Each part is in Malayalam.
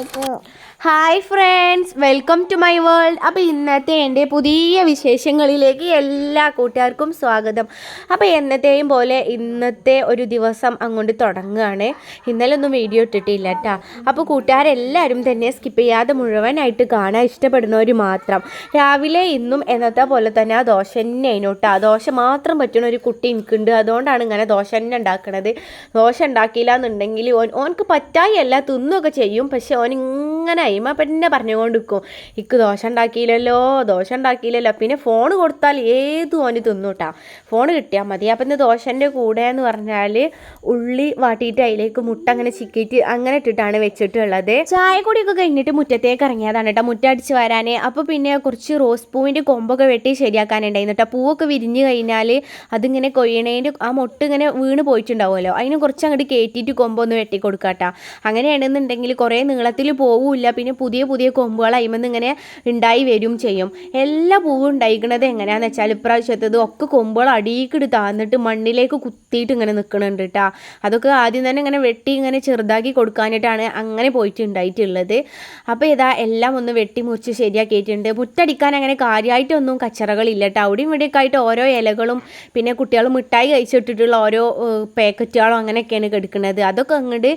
알고. Hi friends welcome to my world അപ്പോൾ ഇന്നത്തെ എന്റെ പുതിയ വിശേഷങ്ങളിലേക്ക് എല്ലാ കൂട്ടുകാർക്കും സ്വാഗതം. അപ്പോൾ എന്നത്തെയും പോലെ ഇന്നത്തെ ഒരു ദിവസം അങ്ങോട്ട് തുടങ്ങുകയാണ്. ഇന്നലെ ഒന്നും വീഡിയോ ഇട്ടിട്ടില്ല കേട്ടോ അപ്പോൾ കൂട്ടുകാരെല്ലാവരും തന്നെ സ്കിപ്പ് ചെയ്യാതെ മുഴുവനായിട്ട് കാണാൻ ഇഷ്ടപ്പെടുന്നവർ മാത്രം. രാവിലെ ഇന്നും എന്നത്തെ പോലെ തന്നെ ആ ദോശ തന്നെ അതിനോട്ടാ ദോശ മാത്രം പറ്റുന്ന ഒരു കുട്ടി എനിക്കുണ്ട്. അതുകൊണ്ടാണ് ഇങ്ങനെ ദോശ തന്നെ ഉണ്ടാക്കണത്. ദോശ ഉണ്ടാക്കിയില്ല എന്നുണ്ടെങ്കിൽ ഓൻ ഓനക്ക് പറ്റായല്ല തിന്നുമൊക്കെ ചെയ്യും. പക്ഷേ ഓൻ ഇങ്ങനെ അയിമ പിന്നെ പറഞ്ഞുകൊണ്ട് നിൽക്കും ഇക്ക് ദോശ ഉണ്ടാക്കിയില്ലല്ലോ ദോശ ഉണ്ടാക്കിയില്ലല്ലോ. പിന്നെ ഫോൺ കൊടുത്താൽ ഏത് ഓന് തിന്നൂട്ടാ. ഫോൺ കിട്ടിയാൽ മതി. അപ്പം ഇന്ന് ദോശന്റെ കൂടെ എന്ന് പറഞ്ഞാൽ ഉള്ളി വാട്ടിയിട്ട് അതിലേക്ക് മുട്ട അങ്ങനെ ചിക്കിയിട്ട് അങ്ങനെ ഇട്ടിട്ടാണ് വെച്ചിട്ടുള്ളത്. ചായ കൂടിയൊക്കെ കഴിഞ്ഞിട്ട് മുറ്റത്തേക്ക് ഇറങ്ങിയതാണ് കേട്ടോ മുറ്റടിച്ച് വരാൻ അപ്പോൾ പിന്നെ കുറച്ച് റോസ് പൂവിന്റെ കൊമ്പൊക്കെ വെട്ടി ശരിയാക്കാനുണ്ടായിരുന്നു കേട്ടോ പൂവൊക്കെ വിരിഞ്ഞു കഴിഞ്ഞാൽ അതിങ്ങനെ കൊയ്യണേന്റെ ആ മുട്ട ഇങ്ങനെ വീണ് പോയിട്ടുണ്ടാവുമല്ലോ. അതിന് കുറച്ച് അങ്ങോട്ട് കയറ്റിയിട്ട് കൊമ്പൊന്ന് വെട്ടി കൊടുക്കാട്ടാ അങ്ങനെയാണെന്നുണ്ടെങ്കിൽ കുറേ നീളത്തിൽ പോവില്ല. പിന്നെ പുതിയ പുതിയ കൊമ്പുകൾ അയിമെന്ന് ഇങ്ങനെ ഉണ്ടായി വരും ചെയ്യും. എല്ലാ പൂവും ഉണ്ടായിക്കണത് എങ്ങനെയാന്ന് വെച്ചാൽ ഇപ്രാവശ്യത്തത് ഒക്കെ കൊമ്പുകൾ അടിയിക്കിട്ട് താന്നിട്ട് മണ്ണിലേക്ക് കുത്തിയിട്ട് ഇങ്ങനെ നിൽക്കണുണ്ട് കേട്ടോ അതൊക്കെ ആദ്യം തന്നെ ഇങ്ങനെ വെട്ടി ഇങ്ങനെ ചെറുതാക്കി കൊടുക്കാനായിട്ടാണ് അങ്ങനെ പോയിട്ട് ഉണ്ടായിട്ടുള്ളത് അപ്പോൾ ഇതാ എല്ലാം ഒന്ന് വെട്ടി മുറിച്ച് ശരിയാക്കിയിട്ടുണ്ട്. മുറ്റടിക്കാൻ അങ്ങനെ കാര്യമായിട്ടൊന്നും കച്ചറകളില്ല കേട്ടോ അവിടെയും ഇവിടെയൊക്കെ ആയിട്ട് ഓരോ ഇലകളും പിന്നെ കുട്ടികൾ മിഠായി കഴിച്ചിട്ടിട്ടുള്ള ഓരോ പാക്കറ്റുകളും അങ്ങനെയൊക്കെയാണ് കെടുക്കുന്നത് അതൊക്കെ അങ്ങോട്ട്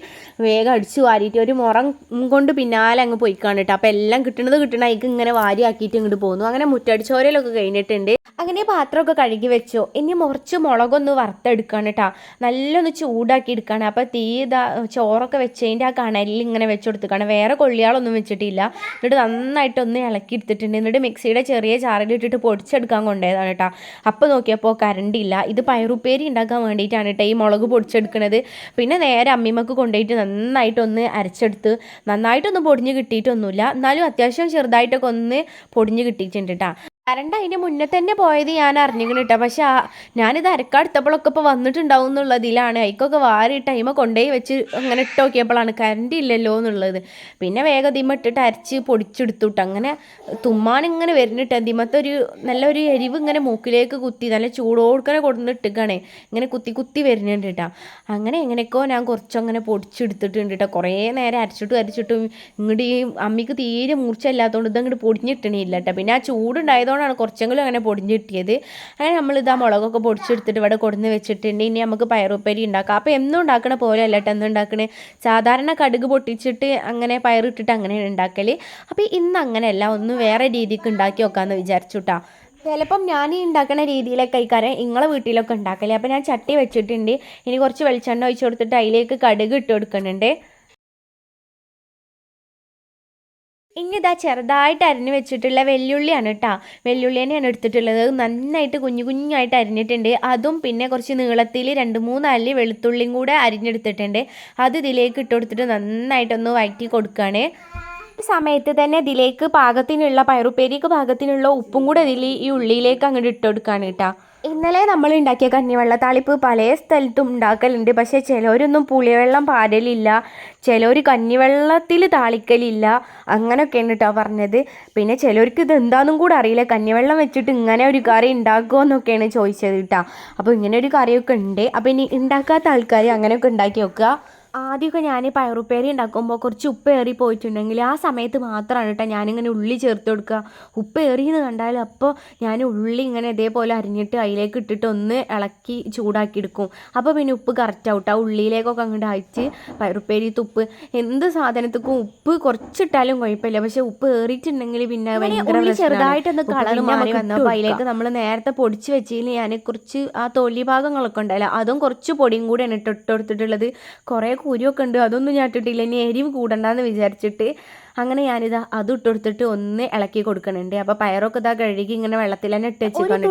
വേഗം അടിച്ചു വാരിയിട്ട് ഒരു മുറം കൊണ്ട് പിന്നാലെ അങ്ങ് പോയി കാണിട്ട് അപ്പോൾ എല്ലാം കിട്ടുന്നത് കിട്ടണ അതിക്ക് ഇങ്ങനെ വാരി ആക്കിയിട്ട് ഇങ്ങോട്ട് പോകുന്നു അങ്ങനെ മുറ്റടിച്ചോരയിലൊക്കെ കഴിഞ്ഞിട്ടുണ്ട്. അങ്ങനെ പാത്രമൊക്കെ കഴുകി വെച്ചു. ഇനി മുറിച്ച് മുളകൊന്ന് വറുത്തെടുക്കാണ് കേട്ടോ. നല്ലൊന്ന് ചൂടാക്കി എടുക്കുകയാണ് അപ്പോൾ തീ ഇതാ ചോറൊക്കെ വെച്ചതിന്റെ ആ കണലിൽ ഇങ്ങനെ വെച്ചെടുത്തുക്കാണ് വേറെ കൊള്ളിയാളൊന്നും വെച്ചിട്ടില്ല. എന്നിട്ട് നന്നായിട്ടൊന്ന് ഇളക്കി എടുത്തിട്ടുണ്ട്. എന്നിട്ട് മിക്സിയുടെ ചെറിയ ചാറിലിട്ടിട്ട് പൊടിച്ചെടുക്കാൻ കൊണ്ടുപോയതാണ് കേട്ടോ. അപ്പോൾ നോക്കിയപ്പോൾ കറണ്ട് ഇല്ല. ഇത് പയറുപ്പേരി ഉണ്ടാക്കാൻ വേണ്ടിയിട്ടാണ് കേട്ടോ ഈ മുളക് പൊടിച്ചെടുക്കുന്നത് പിന്നെ നേരെ അമ്മിമ്മക്ക് കൊണ്ടുപോയിട്ട് നന്നായിട്ടൊന്ന് അരച്ചെടുത്ത് നന്നായിട്ടൊന്ന് പൊടിഞ്ഞ് കിട്ടിയിട്ടൊന്നുമില്ല. എന്നാലും അത്യാവശ്യം ചെറുതായിട്ടൊക്കെ ഒന്ന് പൊടിഞ്ഞ് കിട്ടിയിട്ടുണ്ട് കേട്ടോ കറണ്ട് അതിന്റെ മുന്നേ തന്നെ പോയത് ഞാൻ അറിഞ്ഞിങ്ങനെ കേട്ടോ പക്ഷെ ഞാനിത് അരക്കടുത്തപ്പോഴൊക്കെ ഇപ്പോൾ വന്നിട്ടുണ്ടാവും എന്നുള്ളതിലാണ്. അതിക്കൊക്കെ വാരി ടൈമ കൊണ്ടുപോയി വെച്ച് അങ്ങനെ ഇട്ട് നോക്കിയപ്പോഴാണ് കറണ്ട് ഇല്ലല്ലോ എന്നുള്ളത്. പിന്നെ വേഗം ദിമ ഇട്ടിട്ട് അരച്ച് പൊടിച്ചെടുത്തു കേട്ടോ അങ്ങനെ തുമ്മാൻ ഇങ്ങനെ വരുന്നിട്ട്. ദിമത്തൊരു നല്ലൊരു എരിവ് ഇങ്ങനെ മൂക്കിലേക്ക് കുത്തി നല്ല ചൂടോടുക്കനെ കൊടുന്ന് ഇട്ടുകയാണേ ഇങ്ങനെ കുത്തി കുത്തി വരുന്നുണ്ട് കേട്ടോ അങ്ങനെ എങ്ങനെയൊക്കെയോ ഞാൻ കുറച്ചങ്ങനെ പൊടിച്ചെടുത്തിട്ടുണ്ട് കേട്ടോ കുറേ നേരം അരച്ചിട്ടും അരച്ചിട്ടും ഇങ്ങോട്ട് ഈ അമ്മിക്ക് തീരെ മൂർച്ചയില്ലാത്തതുകൊണ്ട് ഇത് അങ്ങോട്ട് പൊടിഞ്ഞിട്ടണില്ല കേട്ടോ പിന്നെ ആ ചൂടുണ്ടായതുകൊണ്ടാണ് കുറച്ചെങ്കിലും അങ്ങനെ പൊടിഞ്ഞ് കിട്ടിയത്. അങ്ങനെ നമ്മൾ ഇതാ മുളകൊക്കെ പൊടിച്ചെടുത്തിട്ട് ഇവിടെ കൊടുന്ന് വെച്ചിട്ടുണ്ട്. ഇനി നമുക്ക് പയറുപ്പേരി ഉണ്ടാക്കാം. അപ്പോൾ എന്നും ഉണ്ടാക്കണ പോലെ അല്ല കേട്ടോ. ഉണ്ടാക്കണേ സാധാരണ കടുക് പൊട്ടിച്ചിട്ട് അങ്ങനെ പയറിട്ടിട്ട് അങ്ങനെയാണ് ഉണ്ടാക്കൽ അപ്പോൾ ഇന്ന് അങ്ങനെയല്ല. ഒന്ന് വേറെ രീതിക്ക് ഉണ്ടാക്കി നോക്കാമെന്ന് വിചാരിച്ചു കേട്ടോ ചിലപ്പം ഞാൻ ഈ ഉണ്ടാക്കുന്ന രീതിയിലൊക്കെ കഴിക്കാറ് നിങ്ങളെ വീട്ടിലൊക്കെ ഉണ്ടാക്കലേ. അപ്പോൾ ഞാൻ ചട്ടി വെച്ചിട്ടുണ്ട്. ഇനി കുറച്ച് വെളിച്ചെണ്ണ ഒഴിച്ച് കൊടുത്തിട്ട് അതിലേക്ക് കടുക് ഇട്ട് കൊടുക്കുന്നുണ്ട്. ഇനി ഇതാ ചെറുതായിട്ട് അരിഞ്ഞ് വെച്ചിട്ടുള്ള വെല്ലുള്ളിയാണ് കേട്ടോ വെല്ലുള്ളി തന്നെയാണ് എടുത്തിട്ടുള്ളത് നന്നായിട്ട് കുഞ്ഞു കുഞ്ഞായിട്ട് അരിഞ്ഞിട്ടുണ്ട്. അതും പിന്നെ കുറച്ച് നീളത്തിൽ രണ്ട് മൂന്ന് അല്ലി വെളുത്തുള്ളിയും കൂടെ അരിഞ്ഞെടുത്തിട്ടുണ്ട്. അത് ഇതിലേക്ക് ഇട്ട് കൊടുത്തിട്ട് നന്നായിട്ടൊന്ന് വഴറ്റി കൊടുക്കുകയാണ് സമയത്ത് തന്നെ ഇതിലേക്ക് പാകത്തിനുള്ള പയറുപ്പേരിക്ക് പാകത്തിനുള്ള ഉപ്പും കൂടെ ഇതിൽ ഈ ഉള്ളിയിലേക്ക് അങ്ങോട്ട് ഇട്ട് കൊടുക്കുകയാണ് കേട്ടോ ഇന്നലെ നമ്മൾ ഉണ്ടാക്കിയ കഞ്ഞിവെള്ള താളിപ്പ് പല സ്ഥലത്തും ഉണ്ടാക്കലുണ്ട്. പക്ഷേ ചിലവരൊന്നും പുളിവെള്ളം പാരലില്ല. ചിലവർ കഞ്ഞിവെള്ളത്തിൽ താളിക്കലില്ല. അങ്ങനെയൊക്കെയാണ് കേട്ടോ പറഞ്ഞത്. പിന്നെ ചിലവർക്ക് ഇത് എന്താണെന്നും കൂടെ അറിയില്ല. കഞ്ഞിവെള്ളം വെച്ചിട്ട് ഇങ്ങനെ ഒരു കറി ഉണ്ടാക്കുമോ എന്നൊക്കെയാണ് ചോദിച്ചത് കേട്ടോ അപ്പോൾ ഇങ്ങനെ ഒരു കറിയൊക്കെ ഉണ്ട്. അപ്പോൾ ഇനി ഉണ്ടാക്കാത്ത ആൾക്കാർ അങ്ങനെയൊക്കെ ഉണ്ടാക്കി വെക്കുക. ആദ്യമൊക്കെ ഞാൻ പയറുപ്പേരി ഉണ്ടാക്കുമ്പോൾ കുറച്ച് ഉപ്പ് ഏറി പോയിട്ടുണ്ടെങ്കിൽ ആ സമയത്ത് മാത്രമാണ് കേട്ടോ ഞാനിങ്ങനെ ഉള്ളി ചേർത്ത് കൊടുക്കുക. ഉപ്പ് ഏറിയെന്ന് കണ്ടാൽ അപ്പോൾ ഞാൻ ഉള്ളി ഇങ്ങനെ ഇതേപോലെ അരിഞ്ഞിട്ട് അതിലേക്ക് ഇട്ടിട്ട് ഒന്ന് ഇളക്കി ചൂടാക്കി എടുക്കും. അപ്പോൾ പിന്നെ ഉപ്പ് കറക്റ്റ് ആവും ആ ഉള്ളിയിലേക്കൊക്കെ അങ്ങോട്ട് അയച്ച് പയറുപ്പേരിത്ത് ഉപ്പ്. എന്ത് സാധനത്തിക്കും ഉപ്പ് കുറച്ചിട്ടാലും കുഴപ്പമില്ല. പക്ഷെ ഉപ്പ് ഏറിയിട്ടുണ്ടെങ്കിൽ പിന്നെ ഭയങ്കര ചെറുതായിട്ടൊന്ന് കളർ മാറി വന്നു അപ്പോൾ അതിലേക്ക് നമ്മൾ നേരത്തെ പൊടിച്ച് വെച്ചതിൽ ഞാൻ കുറച്ച് ആ തൊലി ഭാഗങ്ങളൊക്കെ ഉണ്ടല്ലോ അതും കുറച്ച് പൊടിയും കൂടെയാണ് ഇട്ട് ഇട്ട് കൊടുത്തിട്ടുള്ളത്. കുറേ കുരുവൊക്കെ ഉണ്ട്. അതൊന്നും ഞാൻ ഇട്ടിട്ടില്ല. ഇനി എരിവ് കൂടണ്ടെന്ന് വിചാരിച്ചിട്ട് അങ്ങനെ ഞാനിത് അത് ഇട്ട് കൊടുത്തിട്ട് ഒന്ന് ഇളക്കി കൊടുക്കണുണ്ട്. അപ്പോൾ പയറൊക്കെ ഇതാ കഴുകി ഇങ്ങനെ വെള്ളത്തിൽ തന്നെ ഇട്ട് വെച്ചിട്ടുണ്ട്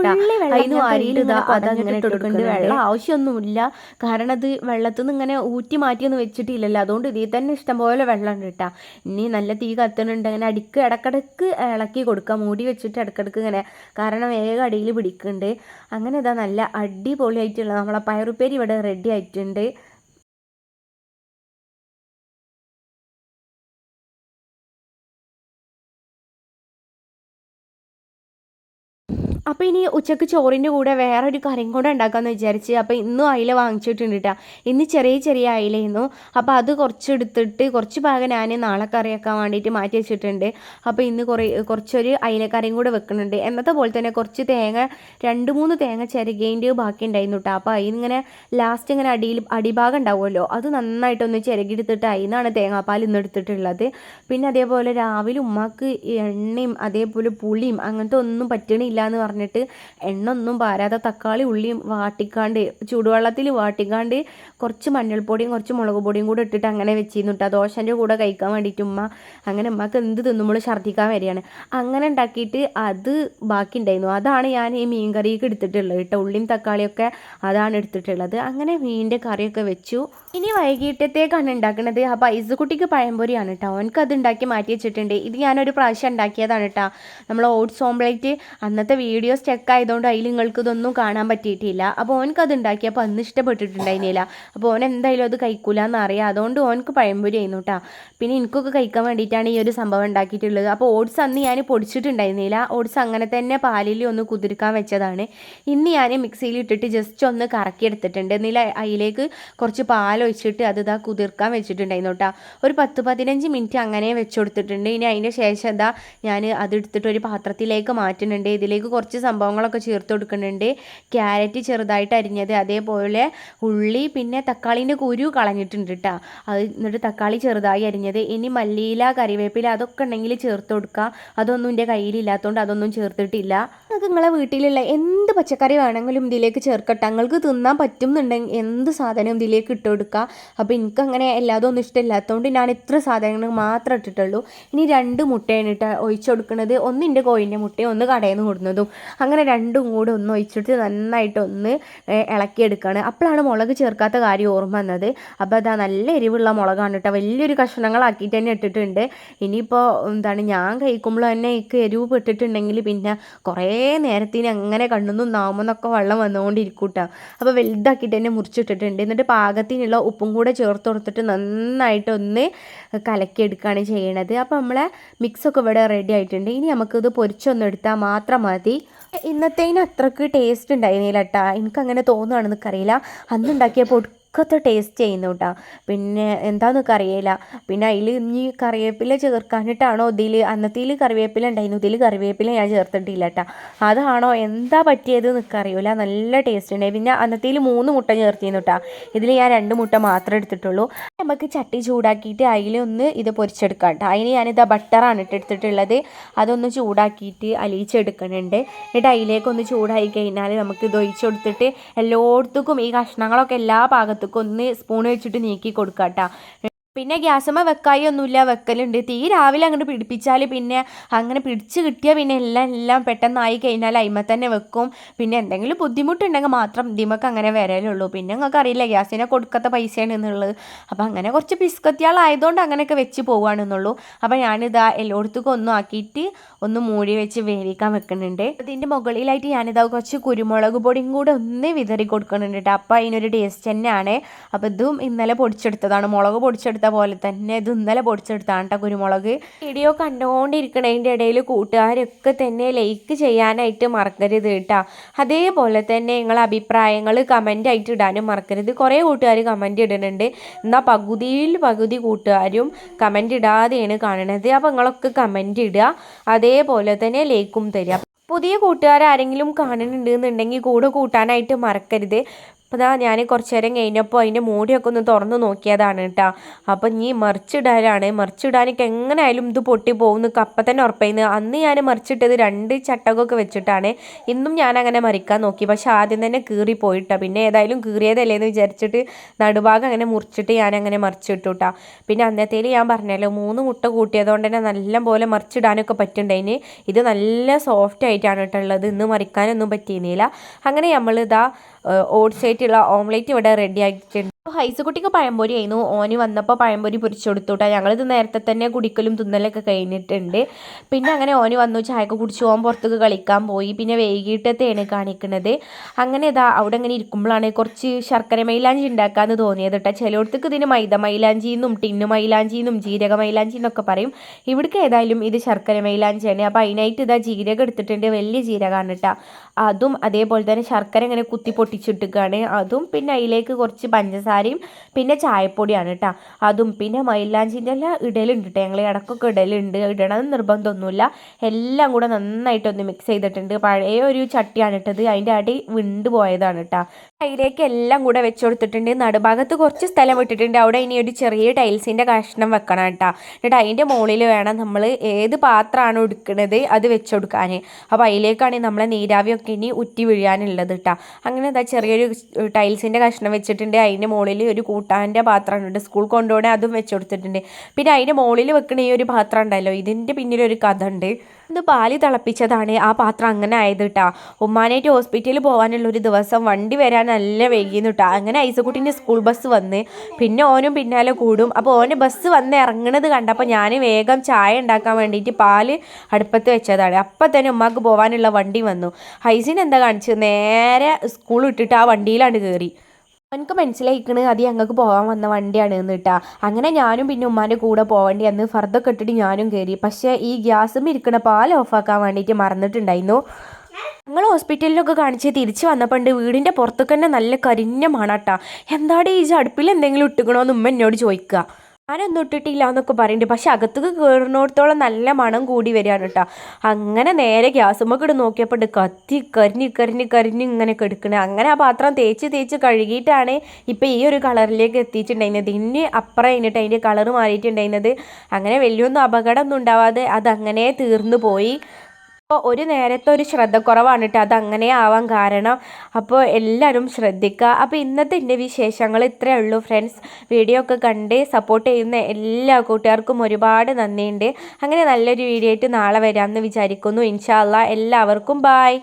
അതിന് വാരിയിട്ട് ഇതാ അതങ്ങനെ ഇട്ട് കൊടുക്കുന്നുണ്ട് വെള്ളം ആവശ്യമൊന്നുമില്ല. കാരണം അത് വെള്ളത്തിൽ നിന്ന് ഇങ്ങനെ ഊറ്റി മാറ്റിയൊന്നും വെച്ചിട്ടില്ലല്ലോ. അതുകൊണ്ട് ഇതിൽ തന്നെ ഇഷ്ടംപോലെ വെള്ളം ഉണ്ട് കേട്ടോ. ഇനി നല്ല തീ കത്തുന്നുണ്ട്. അങ്ങനെ അടിക്ക് ഇടക്കിടക്ക് ഇളക്കി കൊടുക്കുക മൂടി വെച്ചിട്ട് ഇടക്കിടക്ക് ഇങ്ങനെ കാരണം വേഗം അടിയിൽ പിടിക്കുന്നുണ്ട്. അങ്ങനെ ഇതാ നല്ല അടിപൊളിയായിട്ടുള്ള നമ്മളെ പയറുപ്പേരി ഇവിടെ റെഡി ആയിട്ടുണ്ട്. അപ്പോൾ ഇനി ഉച്ചയ്ക്ക് ചോറിന്റെ കൂടെ വേറൊരു കറിയും കൂടെ ഉണ്ടാക്കാമെന്ന് വിചാരിച്ച് അപ്പോൾ ഇന്നും അയില വാങ്ങിച്ചിട്ടുണ്ട് കേട്ടോ ഇന്ന് ചെറിയ ചെറിയ അയിലായിരുന്നു അപ്പോൾ അത് കുറച്ച് എടുത്തിട്ട് കുറച്ച് ഭാഗം ഞാൻ നാളെ കറിയാക്കാൻ വേണ്ടിയിട്ട് മാറ്റി വെച്ചിട്ടുണ്ട്. അപ്പോൾ ഇന്ന് കുറേ കുറച്ചൊരു അയിലക്കറിയും കൂടെ വെക്കുന്നുണ്ട്. എന്നത്തെ പോലെ തന്നെ കുറച്ച് തേങ്ങ രണ്ട് മൂന്ന് തേങ്ങ ചിരകേന്റെ ബാക്കി ഉണ്ടായിരുന്നു കേട്ടോ അപ്പോൾ അതിനിങ്ങനെ ലാസ്റ്റ് ഇങ്ങനെ അടിയിൽ അടിഭാഗം ഉണ്ടാവുമല്ലോ. അത് നന്നായിട്ടൊന്ന് ചിരകിയെടുത്തിട്ട് അതിനാണ് തേങ്ങാപ്പാൽ ഇന്ന് എടുത്തിട്ടുള്ളത്. പിന്നെ അതേപോലെ രാവിലെ ഉമ്മാക്ക് എണ്ണയും അതേപോലെ പുളിയും അങ്ങനത്തെ ഒന്നും പറ്റണില്ല എന്ന് പറഞ്ഞിട്ട് എണ്ണ ഒന്നും പാരാതെ തക്കാളി ഉള്ളിയും വാട്ടിക്കാണ്ട് ചൂടുവെള്ളത്തിൽ വാട്ടിക്കാണ്ട് കുറച്ച് മഞ്ഞൾപ്പൊടിയും കുറച്ച് മുളക് പൊടിയും കൂടെ ഇട്ടിട്ട് അങ്ങനെ വെച്ചിരുന്നു കേട്ടോ ദോശന്റെ കൂടെ കഴിക്കാൻ വേണ്ടിയിട്ട് ഉമ്മ അങ്ങനെ ഉമ്മക്ക് എന്ത് തിന്നുമ്പോൾ ഛർദ്ദിക്കാൻ വരികയാണ്. അങ്ങനെ ഉണ്ടാക്കിയിട്ട് അത് ബാക്കി ഉണ്ടായിരുന്നു അതാണ് ഞാൻ ഈ മീൻ കറിയൊക്കെ എടുത്തിട്ടുള്ളത് കേട്ടോ ഉള്ളിയും തക്കാളിയൊക്കെ അതാണ് എടുത്തിട്ടുള്ളത്. അങ്ങനെ മീനിന്റെ കറിയൊക്കെ വെച്ചു. ഇനി വൈകിട്ടത്തേക്കാണ് ഉണ്ടാക്കുന്നത് അപ്പോൾ ഐസുകുട്ടിക്ക് പഴംപൊരിയാണ് കേട്ടോ അവനക്ക് അത് ഉണ്ടാക്കി മാറ്റി വെച്ചിട്ടുണ്ട്. ഇത് ഞാനൊരു പ്രാവശ്യം ഉണ്ടാക്കിയതാണ് കേട്ടോ നമ്മൾ ഓട്സ് ഓംപ്ലേറ്റ് അന്നത്തെ വീഡിയോ സ്റ്റക്ക് ആയതുകൊണ്ട് അതിൽ നിങ്ങൾക്ക് ഇതൊന്നും കാണാൻ പറ്റിയിട്ടില്ല. അപ്പോൾ ഓനക്ക് അത് ഉണ്ടാക്കിയപ്പോൾ അന്ന് ഇഷ്ടപ്പെട്ടിട്ടുണ്ടായിരുന്നില്ല. അപ്പോൾ ഓൻ എന്തായാലും അത് കഴിക്കൂല എന്നറിയാം അതുകൊണ്ട് ഓനക്ക് പഴംപൊരി ആയിരുന്നു കേട്ടോ പിന്നെ എനിക്കൊക്കെ കഴിക്കാൻ വേണ്ടിയിട്ടാണ് ഈ ഒരു സംഭവം ഉണ്ടാക്കിയിട്ടുള്ളത്. അപ്പോൾ ഓട്സ് അന്ന് ഞാൻ പൊടിച്ചിട്ടുണ്ടായിരുന്നില്ല. ഓട്സ് അങ്ങനെ തന്നെ പാലിൽ ഒന്ന് കുതിർക്കാൻ വെച്ചതാണ്. ഇന്ന് ഞാൻ മിക്സിയിൽ ഇട്ടിട്ട് ജസ്റ്റ് ഒന്ന് കറക്കി എടുത്തിട്ടുണ്ട്. എന്നില്ല അതിലേക്ക് കുറച്ച് പാലൊഴിച്ചിട്ട് അത് ഇതാ കുതിർക്കാൻ വെച്ചിട്ടുണ്ടായിരുന്നു കേട്ടോ ഒരു പത്ത് പതിനഞ്ച് മിനിറ്റ് അങ്ങനെ വെച്ചു കൊടുത്തിട്ടുണ്ട്. ഇനി അതിന്റെ ശേഷം എന്താ ഞാൻ അതെടുത്തിട്ട് ഒരു പാത്രത്തിലേക്ക് മാറ്റുന്നുണ്ട്. ഇതിലേക്ക് കുറച്ച് സംഭവങ്ങളൊക്കെ ചേർത്ത് കൊടുക്കുന്നുണ്ട്. ക്യാരറ്റ് ചെറുതായിട്ട് അരിഞ്ഞത് അതേപോലെ ഉള്ളി പിന്നെ തക്കാളീന്റെ കുരു കളഞ്ഞിട്ടുണ്ട് കേട്ടോ അത് എന്നിട്ട് തക്കാളി ചെറുതായി അരിഞ്ഞത്. ഇനി മല്ലിയില കറിവേപ്പില അതൊക്കെ ഉണ്ടെങ്കിൽ ചേർത്ത് കൊടുക്കുക അതൊന്നും എന്റെ കയ്യിലില്ലാത്തതുകൊണ്ട് അതൊന്നും ചേർത്തിട്ടില്ല. നിങ്ങൾക്ക് നിങ്ങളെ വീട്ടിലുള്ള എന്ത് പച്ചക്കറി വേണമെങ്കിലും ഇതിലേക്ക് ചേർക്കട്ടെ നിങ്ങൾക്ക് തിന്നാൻ പറ്റുന്നുണ്ടെങ്കിൽ എന്ത് സാധനവും ഇതിലേക്ക് ഇട്ട് കൊടുക്കുക അപ്പോൾ എനിക്കങ്ങനെ എല്ലാതും ഒന്നും ഇഷ്ടമില്ലാത്തതുകൊണ്ട് ഞാൻ ഇത്ര സാധനങ്ങൾ മാത്രം ഇട്ടിട്ടുള്ളൂ. ഇനി രണ്ട് മുട്ടയാണ് ഇട്ട് ഒഴിച്ചു കൊടുക്കുന്നത്. ഒന്ന് എന്റെ കോഴിന്റെ മുട്ടയും ഒന്ന് കടയിൽ നിന്ന് കൊടുക്കുന്നതും അങ്ങനെ രണ്ടും കൂടെ ഒന്ന് ഒഴിച്ചിട്ട് നന്നായിട്ട് ഒന്ന് ഇളക്കിയെടുക്കുകയാണ് അപ്പോഴാണ് മുളക് ചേർക്കാത്ത കാര്യം ഓർമ്മ വന്നത്. അപ്പോൾ അതാ നല്ല എരിവുള്ള മുളകാണ് കേട്ടോ. വലിയൊരു കഷ്ണങ്ങളാക്കിയിട്ട് തന്നെ ഇട്ടിട്ടുണ്ട്. ഇനിയിപ്പോൾ എന്താണ് ഞാൻ കഴിക്കുമ്പോൾ തന്നെ എനിക്ക് എരിവ് പെട്ടിട്ടുണ്ടെങ്കിൽ പിന്നെ കുറേ നേരത്തിന് അങ്ങനെ കണ്ണൊന്നും നാമെന്നൊക്കെ വെള്ളം വന്നുകൊണ്ടിരിക്കും കേട്ടോ. അപ്പോൾ വലുതാക്കിയിട്ട് തന്നെ മുറിച്ചിട്ടിട്ടുണ്ട്. എന്നിട്ട് പാകത്തിനുള്ള ഉപ്പും കൂടെ ചേർത്ത് കൊടുത്തിട്ട് നന്നായിട്ടൊന്ന് കലക്കിയെടുക്കുകയാണ് ചെയ്യണത്. അപ്പോൾ നമ്മളെ മിക്സൊക്കെ ഇവിടെ റെഡി ആയിട്ടുണ്ട്. ഇനി നമുക്കിത് പൊരിച്ചൊന്നും എടുത്താൽ മാത്രം മതി. ഇന്നത്തേന് അത്രയ്ക്ക് ടേസ്റ്റ് ഉണ്ടായിരുന്നില്ല കേട്ടോ എനിക്കങ്ങനെ തോന്നുകയാണെന്ന് അറിയില്ല. അന്നുണ്ടാക്കിയപ്പോൾ ഒക്കത്തെ ടേസ്റ്റ് ചെയ്യുന്നു കേട്ടോ പിന്നെ എന്താണെന്നൊക്കെ അറിയില്ല പിന്നെ അതിൽ ഇനി കറിവേപ്പില ചേർക്കാനിട്ടാണോ ഇതിൽ അന്നത്തിൽ കറിവേപ്പില ഉണ്ടായിരുന്നു ഇതിൽ കറിവേപ്പില ഞാൻ ചേർത്തിട്ടില്ല കേട്ടോ അതാണോ? എന്താ പറ്റിയത് നിൽക്കുക അറിയില്ല നല്ല ടേസ്റ്റ് ഉണ്ടായി പിന്നെ അന്നത്തിൽ മൂന്ന് മുട്ട ചേർത്തിരുന്നു കേട്ടോ ഇതിൽ ഞാൻ രണ്ട് മുട്ട മാത്രമേ എടുത്തിട്ടുള്ളൂ. നമുക്ക് ചട്ടി ചൂടാക്കിയിട്ട് അതിൽ ഒന്ന് ഇത് പൊരിച്ചെടുക്കാം കേട്ടോ അതിന് ഞാനിതാ ബട്ടറാണ് ഇട്ട് എടുത്തിട്ടുള്ളത്. അതൊന്ന് ചൂടാക്കിയിട്ട് അലിയിച്ചെടുക്കുന്നുണ്ട് എന്നിട്ട് അതിലേക്കൊന്ന് ചൂടായി കഴിഞ്ഞാൽ നമുക്ക് ഇത് ഒഴിച്ചു കൊടുത്തിട്ട് ഈ കഷ്ണങ്ങളൊക്കെ എല്ലാ ഭാഗത്തും ഭാഗത്തേക്ക് ഒന്ന് സ്പൂൺ വെച്ചിട്ട് നീക്കി കൊടുക്കുക കേട്ടോ പിന്നെ ഗ്യാസമ്മ വെക്കായി ഒന്നുമില്ല വെക്കലുണ്ട്. തീ രാവിലെ അങ്ങോട്ട് പിടിപ്പിച്ചാൽ പിന്നെ അങ്ങനെ പിടിച്ച് കിട്ടിയാൽ പിന്നെ എല്ലാം എല്ലാം പെട്ടെന്നായി കഴിഞ്ഞാൽ അയിമ തന്നെ വെക്കും. പിന്നെ എന്തെങ്കിലും ബുദ്ധിമുട്ടുണ്ടെങ്കിൽ മാത്രം ദിമക്ക് അങ്ങനെ വരലുള്ളൂ. പിന്നെ നിങ്ങൾക്ക് അറിയില്ല ഗ്യാസിനെ കൊടുക്കാത്ത പൈസയാണ് എന്നുള്ളത്. അപ്പോൾ അങ്ങനെ കുറച്ച് പിസ്കത്തിയാളായതുകൊണ്ട് അങ്ങനെയൊക്കെ വെച്ച് പോവുകയാണെന്നുള്ളൂ അപ്പോൾ ഞാനിതാ എല്ലായിടത്തേക്കും ഒന്നും ആക്കിയിട്ട് ഒന്ന് മൂടി വെച്ച് വേവിക്കാൻ വെക്കുന്നുണ്ട്. അതിന്റെ മുകളിലായിട്ട് ഞാനിതാ കുറച്ച് കുരുമുളക് പൊടിയും കൂടെ ഒന്ന് വിതറി കൊടുക്കുന്നുണ്ട് കേട്ടോ അപ്പോൾ അതിനൊരു ടേസ്റ്റ് തന്നെയാണ്. അപ്പോൾ ഇതും ഇന്നലെ പൊടിച്ചെടുത്തതാണ്. മുളക് പൊടിച്ചെടുത്ത പൊടിച്ചെടുത്ത പോലെ തന്നെ ഇത് ഇന്നലെ പൊടിച്ചെടുത്താണ് കുരുമുളക്. വീഡിയോ കണ്ടുകൊണ്ടിരിക്കണതിന്റെ ഇടയിൽ കൂട്ടുകാരൊക്കെ തന്നെ ലൈക്ക് ചെയ്യാനായിട്ട് മറക്കരുത് കേട്ടോ. അതേപോലെ തന്നെ നിങ്ങൾ അഭിപ്രായങ്ങൾ കമന്റ് ആയിട്ട് ഇടാനും മറക്കരുത്. കുറേ കൂട്ടുകാർ കമന്റ് ഇടുന്നുണ്ട്. എന്നാൽ പകുതിയിൽ പകുതി കൂട്ടുകാരും കമന്റ് ഇടാതെയാണ് കാണുന്നത് അപ്പോൾ നിങ്ങളൊക്കെ കമന്റ് ഇടുക. അതേപോലെ തന്നെ ലൈക്കും തരിക. പുതിയ കൂട്ടുകാർ ആരെങ്കിലും കാണുന്നുണ്ട് എന്നുണ്ടെങ്കിൽ കൂടെ കൂട്ടാനായിട്ട് മറക്കരുത്. അപ്പോൾ ഇതാ ഞാൻ കുറച്ച് നേരം കഴിഞ്ഞപ്പോൾ അതിന്റെ മൂടിയൊക്കെ ഒന്ന് തുറന്ന് നോക്കിയതാണ് കേട്ടോ അപ്പോൾ ഇനി മറിച്ചിടാനാണ്. മറിച്ചിടാനൊക്കെ എങ്ങനെയായാലും ഇത് പൊട്ടി പോകുന്നു. അപ്പം തന്നെ ഉറപ്പായിരുന്നു അന്ന് ഞാൻ മറിച്ചിട്ടത് രണ്ട് ചട്ടകമൊക്കെ വെച്ചിട്ടാണ്. ഇന്നും ഞാൻ അങ്ങനെ മറിക്കാൻ നോക്കി. പക്ഷെ ആദ്യം തന്നെ കീറി പോയിട്ടാ. പിന്നെ ഏതായാലും കീറിയതല്ലേ എന്ന് വിചാരിച്ചിട്ട് നടുഭാഗം അങ്ങനെ മുറിച്ചിട്ട് ഞാൻ അങ്ങനെ മറിച്ചിട്ടു കേട്ടോ പിന്നെ അന്നത്തേൽ ഞാൻ പറഞ്ഞല്ലോ മൂന്ന് മുട്ട കൂട്ടിയതുകൊണ്ട് തന്നെ നല്ല പോലെ മറിച്ചിടാനൊക്കെ പറ്റുണ്ടതിന് ഇത് നല്ല സോഫ്റ്റ് ആയിട്ടാണ് കേട്ടോ ഉള്ളത്. ഇന്ന് മറിക്കാനൊന്നും പറ്റിയിരുന്നില്ല. അങ്ങനെ നമ്മളിതാ ഓട്സ് ആയിട്ടുള്ള ഓംലേറ്റ് ഇവിടെ റെഡി ആക്കിയിട്ടുണ്ട്. ഹൈസുകുട്ടിക്ക് പഴംപൊരി ആയിരുന്നു. ഓന് വന്നപ്പോൾ പഴംപൊരി പൊരിച്ചു കൊടുത്തുട്ടാ. ഞങ്ങളിത് നേരത്തെ തന്നെ കുടിക്കലും തുന്നലൊക്കെ കഴിഞ്ഞിട്ടുണ്ട്. പിന്നെ അങ്ങനെ ഓന് വന്നു ചായക്ക് കുടിച്ചു. ഓൻ പുറത്തേക്ക് കളിക്കാൻ പോയി. പിന്നെ വൈകിട്ടത്തെയാണ് കാണിക്കുന്നത് അങ്ങനെ ഇതാ അവിടെ അങ്ങനെ ഇരിക്കുമ്പോഴാണ് കുറച്ച് ശർക്കര മൈലാഞ്ചി ഉണ്ടാക്കാമെന്ന് തോന്നിയത് കേട്ടോ. ചിലയിടത്തേക്ക് ഇതിന് മൈദ മൈലാഞ്ചി എന്നും ടിന്നു മൈലാഞ്ചിന്നും ജീരക മൈലാഞ്ചി എന്നൊക്കെ പറയും. ഇവിടേക്ക് ഏതായാലും ഇത് ശർക്കര മൈലാഞ്ചിയാണ് അപ്പോൾ അതിനായിട്ട് ഇതാ ജീരകം എടുത്തിട്ടുണ്ട്. വലിയ ജീരകമാണ് കേട്ടോ. അതും അതേപോലെ തന്നെ ശർക്കര ഇങ്ങനെ കുത്തി പൊട്ടിച്ചിട്ടുകയാണ് അതും പിന്നെ അതിലേക്ക് കുറച്ച് പഞ്ചസാരയും പിന്നെ ചായപ്പൊടിയാണ് കേട്ടോ. അതും പിന്നെ മൈലാഞ്ചിന്റെ എല്ലാം ഇടലുണ്ട് കേട്ടോ. ഞങ്ങൾ ഇടക്കൊക്കെ ഇടലുണ്ട്. ഇടണം നിർബന്ധമൊന്നുമില്ല. എല്ലാം കൂടെ നന്നായിട്ടൊന്ന് മിക്സ് ചെയ്തിട്ടുണ്ട്. പഴയ ഒരു ചട്ടിയാണ് ഇട്ടത് അതിന്റെ അടി വിണ്ട് പോയതാണ് കേട്ടോ. അതിലേക്ക് എല്ലാം കൂടെ വെച്ച് കൊടുത്തിട്ടുണ്ട്. നടുഭാഗത്ത് കുറച്ച് സ്ഥലം വിട്ടിട്ടുണ്ട്. അവിടെ ഇനി ഒരു ചെറിയ ടൈൽസിന്റെ കഷ്ണം വെക്കണം കേട്ടോ. എന്നിട്ട് അതിന്റെ മുകളിൽ വേണം നമ്മൾ ഏത് പാത്രമാണ് എടുക്കുന്നത് അത് വെച്ച് കൊടുക്കാൻ അപ്പോൾ അതിലേക്കാണ് നമ്മളെ നീരാവിയൊക്കെ ഇനി ഉറ്റി വീഴാനുള്ളത് കേട്ടോ. അങ്ങനെ എന്താ ചെറിയൊരു ടൈൽസിന്റെ കഷ്ണം വെച്ചിട്ടുണ്ട്. അതിന്റെ മുകളിൽ ഒരു കൂട്ടാന്റെ പാത്രമുണ്ട്. സ്കൂൾ കൊണ്ടുപോകണേ അതും വെച്ച് കൊടുത്തിട്ടുണ്ട്. പിന്നെ അതിന്റെ മുകളിൽ വെക്കണ ഈ ഒരു പാത്രം ഉണ്ടല്ലോ ഇതിന്റെ പിന്നിലൊരു കഥ ഉണ്ട്. ഇത് പാൽ തിളപ്പിച്ചതാണ് ആ പാത്രം അങ്ങനെ ആയത് കേട്ടോ ഉമ്മാനായിട്ട് ഹോസ്പിറ്റലിൽ പോകാനുള്ള ഒരു ദിവസം വണ്ടി വരാൻ നല്ല വൈകിയെന്ന് കേട്ടോ അങ്ങനെ ഐസക്കുട്ടീന്റെ സ്കൂൾ ബസ് വന്ന് പിന്നെ ഓനും പിന്നാലെ കൂടും. അപ്പോൾ ഓന്റെ ബസ് വന്ന് ഇറങ്ങണത് കണ്ടപ്പോൾ ഞാൻ വേഗം ചായ ഉണ്ടാക്കാൻ വേണ്ടിയിട്ട് പാൽ അടുപ്പത്ത് വെച്ചതാണ്. അപ്പം തന്നെ ഉമ്മാക്ക് പോകാനുള്ള വണ്ടി വന്നു. ഹൈസിൻ എന്താ കാണിച്ചത്? നേരെ സ്കൂൾ ഇട്ടിട്ട് ആ വണ്ടിയിലാണ് കയറി എനിക്ക് മനസ്സിലായിക്കണ് അത് ഞങ്ങൾക്ക് പോകാൻ വന്ന വണ്ടിയാണ് എന്ന് കേട്ടാ അങ്ങനെ ഞാനും പിന്നെ ഉമ്മാന്റെ കൂടെ പോകേണ്ടി അന്ന് ഫർദൊക്കെ കെട്ടിട്ട് ഞാനും കയറി പക്ഷേ ഈ ഗ്യാസും ഇരിക്കണ പാൽ ഓഫാക്കാൻ വേണ്ടിയിട്ട് മറന്നിട്ടുണ്ടായിരുന്നു. ഞങ്ങൾ ഹോസ്പിറ്റലിലൊക്കെ കാണിച്ച് തിരിച്ചു വന്നപ്പോൾ ഉണ്ട് വീടിന്റെ പുറത്തൊക്കെ തന്നെ നല്ല കരിഞ്ഞ മണട്ടാ. എന്താടി ഈ അടുപ്പിൽ എന്തെങ്കിലും ഇട്ടുക്കണോന്ന് ഉമ്മ എന്നോട് ചോദിക്കുക ഞാനൊന്നും ഇട്ടിട്ടില്ല എന്നൊക്കെ പറയുന്നുണ്ട് പക്ഷെ അകത്തേക്ക് കയറുന്നിടത്തോളം നല്ല മണം കൂടി വരികയാണ് കേട്ടോ. അങ്ങനെ നേരെ ഗ്യാസുമ്മൊക്കെ ഇട്ട് നോക്കിയപ്പോൾ കത്തി കരിഞ്ഞ് കരിഞ്ഞ് കരിഞ്ഞ് ഇങ്ങനെ കെടുക്കണേ അങ്ങനെ ആ പാത്രം തേച്ച് തേച്ച് കഴുകിയിട്ടാണ് ഇപ്പം ഈ ഒരു കളറിലേക്ക് എത്തിയിട്ടുണ്ടായിരുന്നത്. ഇനി അപ്പുറം കഴിഞ്ഞിട്ട് അതിന്റെ കളർ മാറിയിട്ടുണ്ടായിരുന്നത്. അങ്ങനെ വലിയൊന്നും അപകടമൊന്നും ഉണ്ടാവാതെ അതങ്ങനെ തീർന്നു പോയി. അപ്പോൾ ഒരു നേരത്തെ ഒരു ശ്രദ്ധക്കുറവാണ് കേട്ടോ അങ്ങനെ ആവാൻ കാരണം. അപ്പോൾ എല്ലാവരും ശ്രദ്ധിക്കുക അപ്പോൾ ഇന്നത്തെ എന്റെ വിശേഷങ്ങൾ ഇത്രയേ ഉള്ളൂ ഫ്രണ്ട്സ്. വീഡിയോ ഒക്കെ കണ്ട് സപ്പോർട്ട് ചെയ്യുന്ന എല്ലാ കൂട്ടുകാർക്കും ഒരുപാട് നന്ദിയുണ്ട്. അങ്ങനെ നല്ലൊരു വീഡിയോ ആയിട്ട് നാളെ വരാമെന്ന് വിചാരിക്കുന്നു. ഇൻഷാല്ല എല്ലാവർക്കും ബായ്